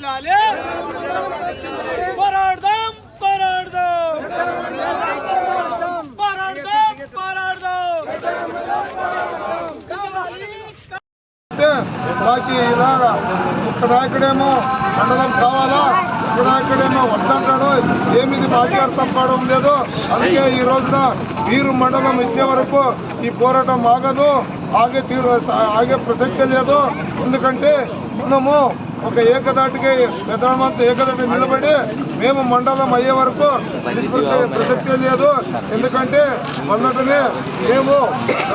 లాలే. పోరాడదాం పోరాడదాం. పోరాడదాం పోరాడదాం. మాకు ఇలాగా ఒక నాయకుడేమో మండలం కావాలా? ఒక నాయకుడేమో వద్దంటాడు ఏమిది మాకు అర్థం లేదు అందుకే ఈ రోజున వీరు మండలం ఇచ్చే వరకు ఈ పోరాటం ఆగదు ఆగే తీరు ఆగే ప్రసక్తే లేదు. ఎందుకంటే మనము ఒక ఏకదాటికి పెద్దమంతా ఏకదాటి నిలబడి మేము మండలం అయ్యే వరకు ప్రసక్తే లేదు. ఎందుకంటే మొదటనే మేము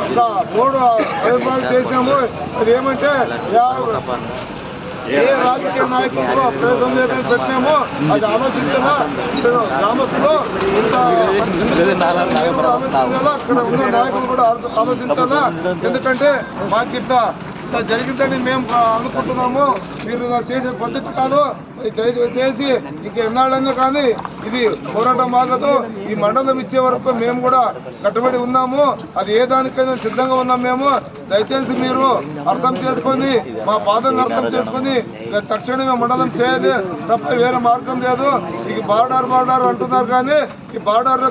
ఒక మూడు అభిప్రాయాలు చేసినాము అది ఏమంటే ఏ రాజకీయ నాయకులకు ప్రవేశం లేదని పెట్టినాము అది ఆలోచించాలా గ్రామస్తులు ఇంత ఆలోచించాలా అక్కడ ఉన్న నాయకులు కూడా ఆలోచించాలా ఎందుకంటే మాకు ఇట్లా జరిగిందని మేము అనుకుంటున్నాము. మీరు చేసే పద్ధతి కాదు. దయచేసి చేసి ఇంక ఎన్నాళ్ళైనా కానీ ఇది పోరాటం ఆగదు ఈ మండలం ఇచ్చే వరకు మేము కూడా కట్టుబడి ఉన్నాము. అది ఏ దానికైనా సిద్ధంగా ఉన్నాం మేము. దయచేసి మీరు అర్థం చేసుకొని మా బాధను అర్థం చేసుకొని తక్షణమే మండలం చేయాలి తప్ప వేరే మార్గం లేదు. ఇక బార్డర్ బార్డర్ అంటున్నారు కానీ ఈ బార్డర్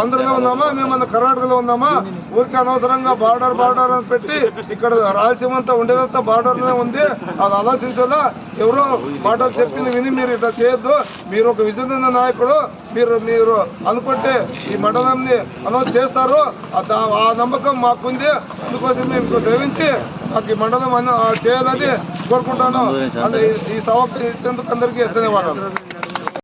ఆంధ్రలో ఉన్నామా? మేము అంత కర్ణాటకలో ఉన్నామా? ఊరికి అనవసరంగా బార్డర్ బార్డర్ అని పెట్టి ఇక్కడ రాయలసీమ అంతా ఉండేదంతా బార్డర్లోనే ఉంది. అది ఆలోచించాలా? ఎవరో మాటలు చెప్పింది విని మీరు ఇట్లా చేయొద్దు. మీరు ఒక విజయనగర నాయకుడు మీరు మీరు అనుకుంటే ఈ మండలంని అనౌన్స్ చేస్తారు. ఆ నమ్మకం మాకుంది. అందుకోసం మేము దయవించి మాకు ఈ మండలం చేయాలని కోరుకుంటాను. అది ఈ సభకు ఇచ్చేందుకు అందరికీ ధన్యవాదాలు.